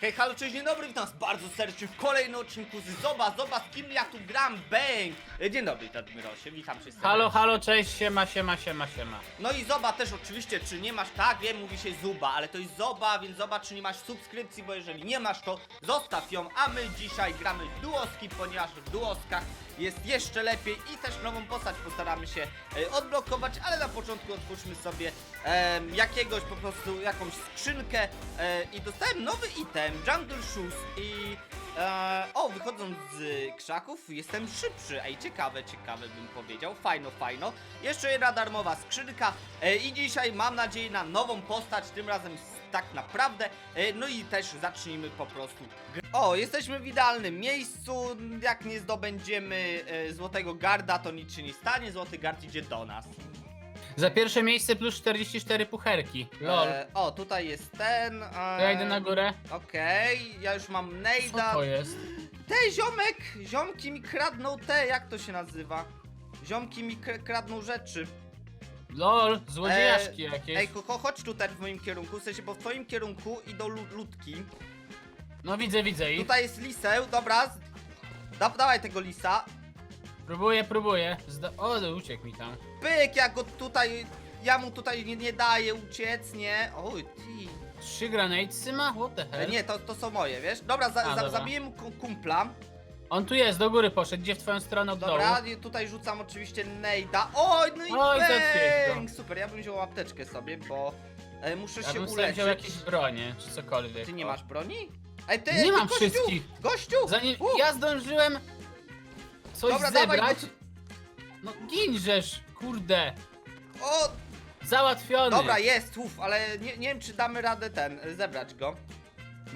Hej, halo, cześć, dzień dobry, witam was bardzo serdecznie w kolejnym odcinku z Zoba, Zoba, z kim ja tu gram, Bang! E, Dzień dobry, Tadmirosie, witam wszyscy. Halo, halo, cześć, siema, siema, siema, siema. No i Zoba też oczywiście, czy nie masz, tak, wiem, mówi się Zuba, ale to jest Zoba, więc zobacz, czy nie masz subskrypcji, bo jeżeli nie masz, to zostaw ją, a my dzisiaj gramy w duoski, ponieważ w duoskach jest jeszcze lepiej i też nową postać postaramy się e, odblokować, ale na początku otwórzmy sobie em, jakiegoś po prostu, jakąś skrzynkę e, i dostałem nowy item, Jungle Shoes i e, o, wychodząc z krzaków jestem szybszy, ej, ciekawe, ciekawe bym powiedział, fajno, fajno, jeszcze jedna darmowa skrzynka e, i dzisiaj mam nadzieję na nową postać, tym razem z tak naprawdę. E, No i też zacznijmy po prostu. O, jesteśmy w idealnym miejscu. Jak nie zdobędziemy e, złotego garda, to nic się nie stanie. Złoty gard idzie do nas. Za pierwsze miejsce plus 44 pucherki. Lol. E, o, tutaj jest ten. E, ja idę na górę. Okej, ja już mam Co Nejda. to jest? Te ziomek! Ziomki mi kradną te, jak to się nazywa? Ziomki mi kradną rzeczy. Lol, złodziejaszki E, jakieś. Ej, ko- chodź tutaj w moim kierunku, w sensie, bo w twoim kierunku idą lu- ludki. No widzę, widzę ich. Tutaj jest liseł, dobra. z- Da, dawaj tego lisa. Próbuję, próbuję. Zda o, uciekł mi tam. Pyk, jak go tutaj. Ja mu tutaj nie, nie daję uciec, nie? Oj, ty. Trzy granatesy ma? What the E, hell? nie, to, to są moje, wiesz? Dobra, za, A, za, dobra. zabiję mu ku- kumpla. On tu jest, do góry poszedł. Gdzie w twoją stronę od Dobra, dołu? i tutaj rzucam oczywiście Nejda. Oj, no i Oj, bang! Super, ja bym wziął apteczkę sobie, bo e, muszę Ja się bym sobie uleczyć. wziął jakieś bronie, czy cokolwiek. Ty nie masz broni? Ej, ty, Nie ty, mam gościu, wszystkich. Gościu! Zanim U, ja zdążyłem coś Dobra, dawaj, zebrać. No ginżesz, kurde. O, Załatwiony. dobra, jest, uf, ale nie, nie wiem, czy damy radę ten, e, zebrać go.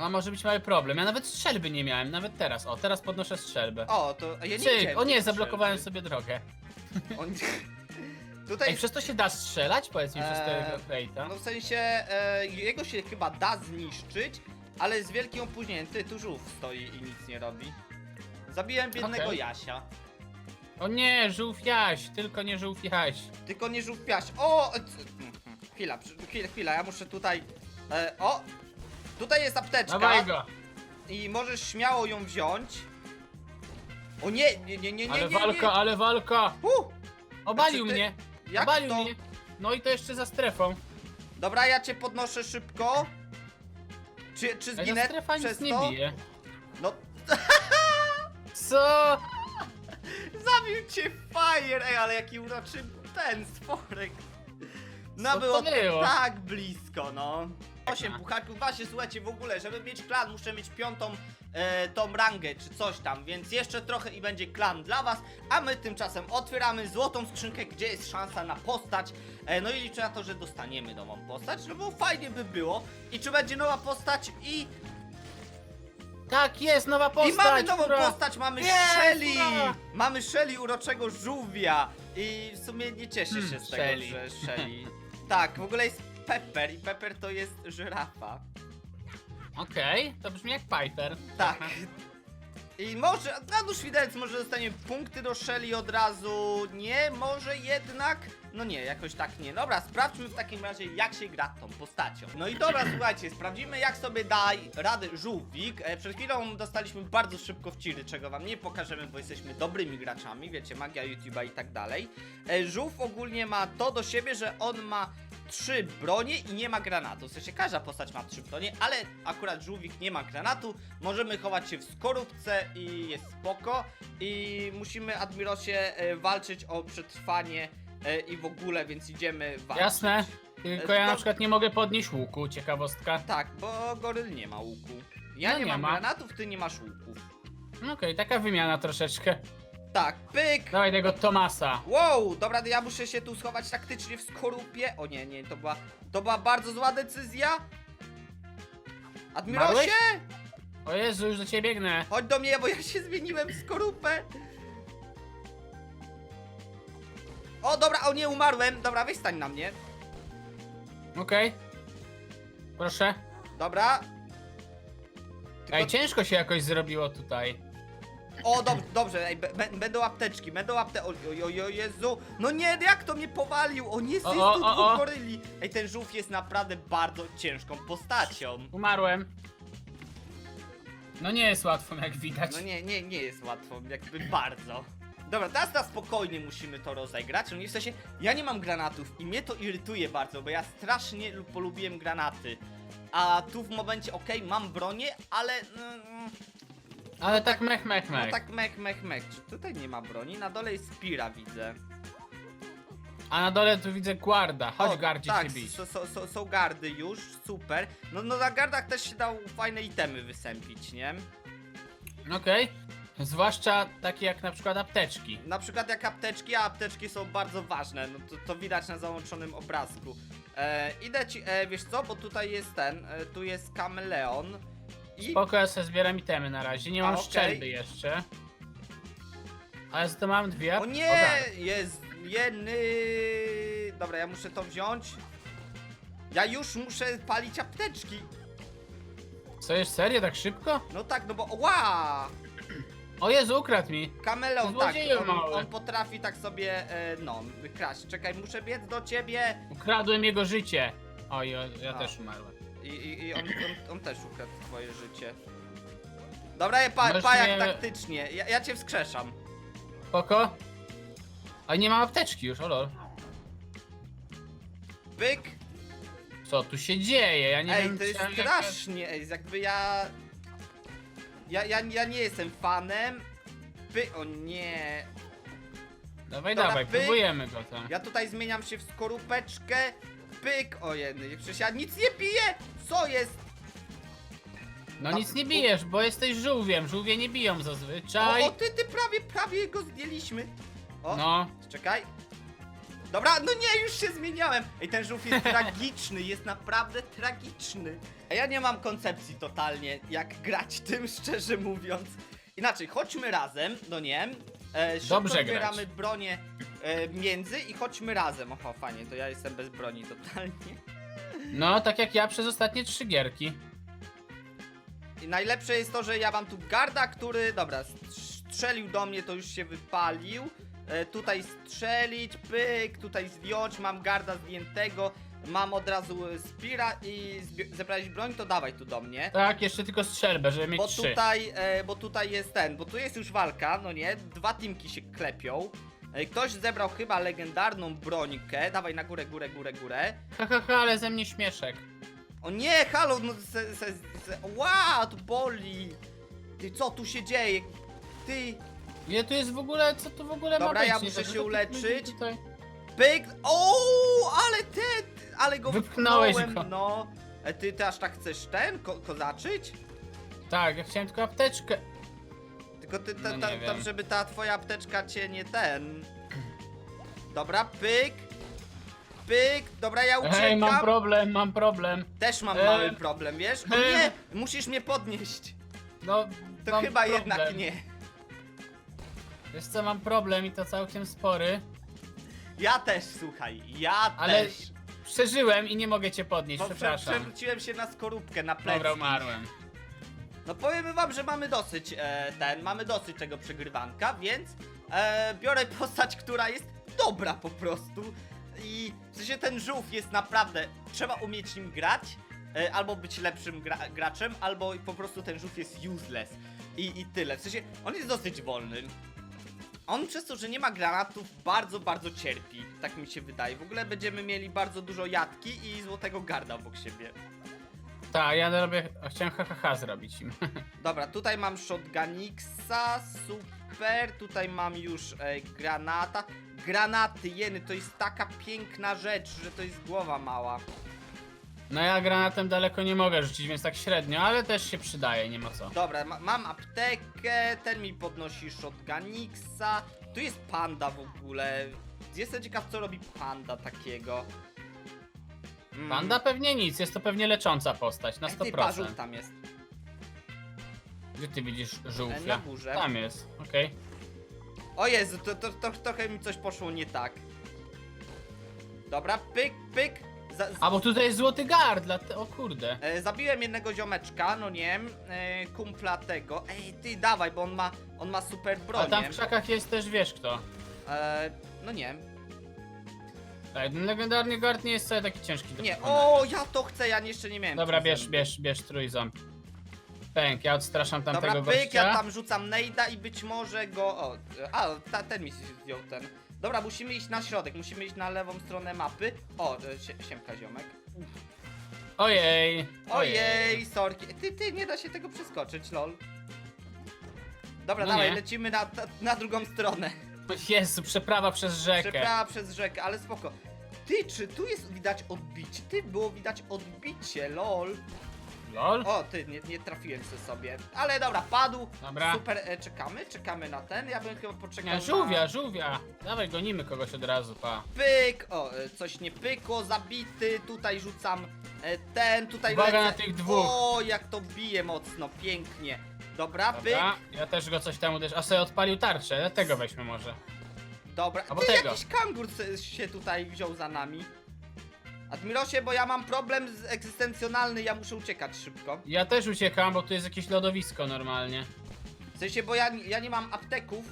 No może być mały problem. Ja nawet strzelby nie miałem, nawet teraz. O, teraz podnoszę strzelbę. O, to ja nie Cyk, widziałem o nie, tej zablokowałem strzelby. sobie drogę. On... Tutaj, Ej, przez to się da strzelać? Powiedz mi, przez Eee, tego fejta. no w sensie, e, jego się chyba da zniszczyć, ale z wielkim opóźnieniem. Ty, tu żółw stoi i nic nie robi. Zabiłem biednego Okej. Jasia. O nie, żółw jaś, tylko nie żółw jaś. Tylko nie żółw Jaś. O! e, c- mhm. Chwila, przy- chwila, chwila, ja muszę tutaj... E, o! Tutaj jest apteczka Dawaj go. i możesz śmiało ją wziąć. O nie, nie, nie, nie, nie, Ale nie, walka, nie. ale walka. Uh, Obalił Znaczy ty- mnie, jak obalił to? mnie. No i to jeszcze za strefą. Dobra, ja cię podnoszę szybko. Czy, czy Ej, ta zginę strefa nic przez nie to? bije. No, Co? Zabił cię Fire! Ej, ale jaki uroczy ten stworek. No Co to było, było? tak blisko, no. 8 Aha. pucharków, właśnie słuchajcie, w ogóle, żeby mieć klan, muszę mieć piątą e, tą rangę, czy coś tam, więc jeszcze trochę i będzie klan dla was, a my tymczasem otwieramy złotą skrzynkę, gdzie jest szansa na postać, e, no i liczę na to, że dostaniemy nową postać, no bo fajnie by było, i czy będzie nowa postać i Tak, jest nowa postać. I mamy nową która- postać, mamy Jest, Shelly! Mamy Shelly uroczego żółwia! I w sumie nie cieszę się Hmm, z tego, Shelly. że Shelly. tak, w ogóle jest Pepper i Pepper to jest żyrafa. Okej, to brzmi jak Piper. Tak. I może, na dusz widelec może dostanie punkty do Shelly od razu. Nie, może jednak. No nie, jakoś tak nie. Dobra, sprawdźmy w takim razie, jak się gra tą postacią. No i dobra, słuchajcie, sprawdzimy, jak sobie daj radę żółwik. E, przed chwilą dostaliśmy bardzo szybko w ciry, czego wam nie pokażemy, bo jesteśmy dobrymi graczami, wiecie, magia YouTube'a i tak dalej. E, żółw ogólnie ma to do siebie, że on ma trzy bronie i nie ma granatu. W sensie każda postać ma trzy bronie, ale akurat żółwik nie ma granatu. Możemy chować się w skorupce i jest spoko. I musimy, Admirosie, e, walczyć o przetrwanie e, i w ogóle, więc idziemy walczyć. Jasne. Tylko E, ja na przykład nie mogę podnieść łuku, ciekawostka. Tak, bo goryl nie ma łuku. Ja No nie, nie mam ma. granatów, ty nie masz łuków. No Okej, taka wymiana troszeczkę. Tak, pyk! Dawaj tego Tomasa. Wow, dobra, ja muszę się tu schować taktycznie w skorupie. O nie, nie, to była, to była bardzo zła decyzja. Admirosie! Umarłeś? O Jezu, już do ciebie biegnę. Chodź do mnie, bo ja się zmieniłem w skorupę. O, dobra, o nie, umarłem. Dobra, wystań na mnie. Okej. Proszę. Dobra. Ej, ciężko się jakoś zrobiło tutaj. O, dobrze, dobrze, ej, b- b- będą apteczki, będą apte... O, o, o, o Jezu, no nie, jak to mnie powalił? O nie, jest O, tu o, dwóch o. goryli. Ej, ten żółw jest naprawdę bardzo ciężką postacią. Umarłem. No nie jest łatwo, jak widać. No nie, nie, nie jest łatwo, jakby bardzo. Dobra, teraz na spokojnie musimy to rozegrać. No nie w sensie, ja nie mam granatów i mnie to irytuje bardzo, bo ja strasznie lu- polubiłem granaty. A tu w momencie, okej, mam bronię, ale... Mm, Ale tak mech, mech, no mech. tak mech, mech, mech. Czy tutaj nie ma broni? Na dole jest Spira, widzę. A na dole tu widzę guarda. Chodź O, gardzie tak, się bić. so- so- są gardy już, super. No, no na gardach też się dał fajne itemy wysępić, nie? Okej. Zwłaszcza takie jak na przykład apteczki. Na przykład jak apteczki, a apteczki są bardzo ważne, no to, to widać na załączonym obrazku. E, idę ci, e, wiesz co, bo tutaj jest ten, e, tu jest kameleon i... Spoko, ja sobie zbieram itemy na razie. Nie A, mam okej. szczelby jeszcze. Ale za to mam dwie. O nie, dar. jest jeny... Dobra, ja muszę to wziąć. Ja już muszę palić apteczki. Co, jest serio tak szybko? No tak, no bo, ła! O Jezu, ukradł mi. Kameleon, tak, Złodzieju on, mały. on potrafi tak sobie, e, no, kraść. Czekaj, muszę biec do ciebie. Ukradłem jego życie. O, ja, ja A. też umarłem. I, i, i on, on, on też ukradł twoje życie. Dobra, ja pa, Możesz pajak mnie- taktycznie. Ja, ja cię wskrzeszam. Spoko. A nie mam apteczki już, o lol. Byk. Co tu się dzieje? Ja nie Ej, wiem, to jest czy- strasznie. Ej, jakby ja... Ja, ja, ja nie jestem fanem. By... O nie. Dawaj, Dobra, dawaj, pyk. próbujemy go tam. Ja tutaj zmieniam się w skorupeczkę. Pyk. O jedny. Przecież ja nic nie piję. Co jest? No nic nie bijesz, bo jesteś żółwiem. Żółwie nie biją zazwyczaj. O, o ty, ty prawie, prawie go zdjęliśmy. O, No, czekaj. Dobra, no nie, już się zmieniałem. Ej, ten żółw jest tragiczny, jest naprawdę tragiczny. A ja nie mam koncepcji totalnie, jak grać tym, szczerze mówiąc. Inaczej, chodźmy razem, no nie. E, szybko Dobrze zbieramy grać. bronię e, między i chodźmy razem. Oho, fajnie, to ja jestem bez broni totalnie. no tak jak ja przez ostatnie trzy gierki. I najlepsze jest to, że ja mam tu garda, który, dobra, strzelił do mnie, to już się wypalił. E, tutaj strzelić, pyk, tutaj zdjąć, mam garda zdjętego, mam od razu e, Spira i zbie- zebrałeś broń, to dawaj tu do mnie. Tak, jeszcze tylko strzelbę, żeby mieć Bo trzy. tutaj, e, bo tutaj jest ten, bo tu jest już walka, no nie, dwa teamki się klepią. E, Ktoś zebrał chyba legendarną brońkę, dawaj na górę, górę, górę, górę. Ha, ha, ha, ale ze mnie śmieszek. O nie, halo, no se, se, se, wow, to boli. Ty, co tu się dzieje? Ty, Ile tu jest w ogóle, co tu w ogóle ma Dobra, być? ja Nie, muszę to- się to- uleczyć. Tutaj. pyk, o, ale ty, ale go Wypchnąłeś wypchnąłem, go. no. E, ty, ty aż tak chcesz ten, ko kozaczyć? Tak, ja chciałem tylko apteczkę. Tylko ty, ta, No ta, nie ta, wiem. żeby ta twoja apteczka cię nie ten. Dobra, pyk. Pyk, dobra, ja uciekam. Hej, mam problem, mam problem. Też mam E, mały problem, wiesz? O e, nie, musisz mnie podnieść. No, To mam chyba problem. jednak nie. Wiesz co, mam problem i to całkiem spory. Ja też, słuchaj, ja Ale też. przeżyłem i nie mogę cię podnieść, Bo prze, przepraszam. przewróciłem się na skorupkę, na plecy. Dobra, umarłem. No powiem wam, że mamy dosyć e, ten, mamy dosyć tego przegrywanka, więc e, biorę postać, która jest dobra po prostu. I w sensie ten żółw jest naprawdę, trzeba umieć nim grać, e, albo być lepszym gra, graczem, albo po prostu ten żółw jest useless. I, I tyle. W sensie on jest dosyć wolny. On przez to, że nie ma granatów, bardzo, bardzo cierpi. Tak mi się wydaje. W ogóle będziemy mieli bardzo dużo jatki i złotego garda obok siebie. Tak, ja robię, chciałem hahaha zrobić im. Dobra, tutaj mam shotguniksa, super, tutaj mam już e, granata. Granaty, jeny, to jest taka piękna rzecz, że to jest głowa mała. No ja granatem daleko nie mogę rzucić, więc tak średnio, ale też się przydaje, nie ma co. Dobra, ma mam aptekę, ten mi podnosi shotguniksa. Tu jest panda w ogóle. Jestem ciekaw, co robi panda takiego. Mm. Panda pewnie nic, jest to pewnie lecząca postać, na Ej, ty, pa, 100%. żółw tam jest. Gdzie ty widzisz E, żółwia? na górze. Tam jest, okej. O Jezu, to, to, to trochę mi coś poszło nie tak. Dobra, pyk, pyk. Za, A bo tutaj jest złoty gard, dla te... o kurde. E, zabiłem jednego ziomeczka, no nie wiem, e, kumpla tego. Ej, ty dawaj, bo on ma, on ma super A broń. tam w krzakach jest też, wiesz kto. E, no nie. Tak, ten legendarny gard nie jest wcale taki ciężki do Nie, pokonania. o, ja to chcę, ja jeszcze nie miałem. Dobra, bierz, bierz, bierz trójząb. Pęk, ja odstraszam tamtego Dobra, pyk, gościa. ja tam rzucam nejda i być może go... O, a, ta, ten mi się zdjął ten. Dobra, musimy iść na środek, musimy iść na lewą stronę mapy. O, e, sie, siemka ziomek. Ojej, Ojej, sorki. Ty, ty, nie da się tego przeskoczyć, lol. Dobra, No dawaj, nie. lecimy na, na, na drugą stronę. Jezu, przeprawa przez rzekę. Przeprawa przez rzekę, ale spoko. Ty, czy tu jest widać odbicie? Ty, było widać odbicie, lol. Lol? O, ty, nie, nie trafiłem się sobie. Ale dobra, padł. Dobra. Super, e, czekamy, czekamy na ten. Ja bym chyba poczekał Nie, żółwia, żółwia. Dawaj, gonimy kogoś od razu, pa. Pyk! O, e, coś nie pykło, zabity. Tutaj rzucam e, ten, tutaj Uwaga na tych dwóch. O, jak to bije mocno, pięknie. Dobra, pyk. Dobra, ja też go coś tam uderzę. A sobie odpalił tarczę, tego weźmy może. Dobra, Albo ty tego. jakiś kangur se- się tutaj wziął za nami. Admirosie, bo ja mam problem z egzystencjonalny, ja muszę uciekać szybko. Ja też uciekam, bo tu jest jakieś lodowisko normalnie. W sensie, bo ja, ja nie mam apteków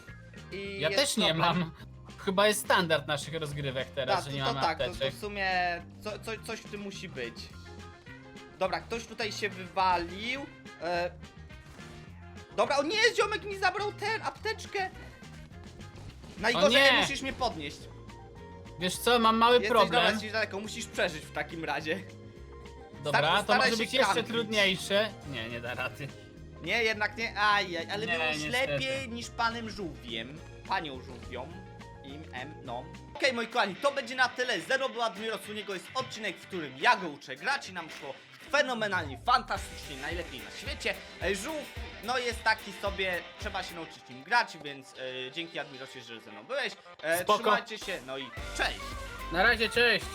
i Ja jest też nie problem. mam. Chyba jest standard naszych rozgrywek teraz, Tak, że to, nie to mamy tak, to, to apteczek. w sumie co, co, coś w tym musi być. Dobra, ktoś tutaj się wywalił. E... Dobra, o nie, ziomek mi zabrał ten, apteczkę. Najgorzej, nie! musisz mnie podnieść. Wiesz co, mam mały Jesteś, dobra, problem. jesteś daleko, musisz przeżyć w takim razie. Dobra, Star- to staraj może się być jeszcze kampić. trudniejsze. Nie, nie da rady. Nie, jednak nie, ajaj, ale Nie, było niestety. lepiej niż panem żółwiem, panią żółwią, im, em, no. Okej, moi kochani, to będzie na tyle. Zero był Admiros, u niego jest odcinek, w którym ja go uczę grać i nam szło fenomenalnie, fantastycznie, najlepiej na świecie. E, Żółw, no jest taki sobie, trzeba się nauczyć nim grać, więc e, dzięki Admirosie, że ze mną byłeś. E, Spoko. Trzymajcie się, no i cześć! Na razie, cześć!